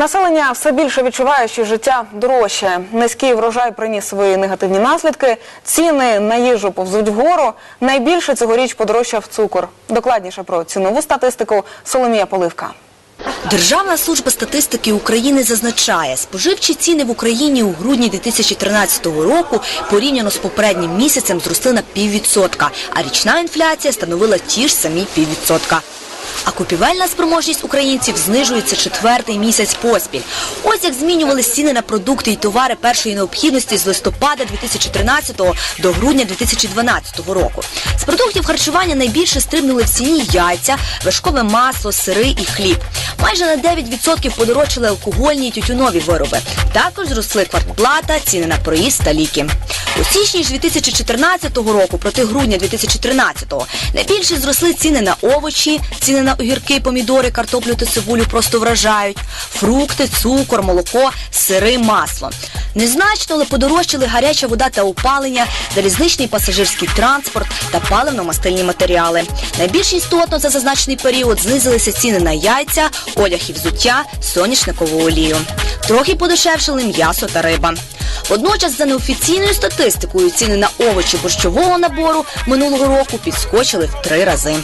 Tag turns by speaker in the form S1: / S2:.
S1: Населення все більше відчуває, що життя дорожче. Низький врожай приніс свої негативні наслідки. Ціни на їжу повзуть вгору. Найбільше цьогоріч подорожчав цукор. Докладніше про цінову статистику Соломія Поливка.
S2: Державна служба статистики України зазначає, споживчі ціни в Україні у грудні 2013 року порівняно з попереднім місяцем зросли на піввідсотка, а річна інфляція становила ті ж самі піввідсотка. А купівельна спроможність українців знижується четвертий місяць поспіль. Ось як змінювалися ціни на продукти і товари першої необхідності з листопада 2013 до грудня 2012 року. З продуктів харчування найбільше стрибнули в ціні яйця, вершкове масло, сири і хліб. Майже на 9% подорожчали алкогольні і тютюнові вироби. Також зросли квартплата, ціни на проїзд та ліки. У січні ж 2014 року проти грудня 2013-го найбільше зросли ціни на овочі, ціни на огірки, помідори, картоплю та цибулю просто вражають. Фрукти, цукор, молоко, сири, масло. Незначно, але подорожчали гаряча вода та опалення, залізничний пасажирський транспорт та паливно-мастильні матеріали. Найбільш істотно за зазначений період знизилися ціни на яйця, одяг і взуття, соняшникову олію. Трохи подешевшили м'ясо та риба. Водночас, за неофіційною статистикою, ціни на овочі борщового набору минулого року підскочили в три рази.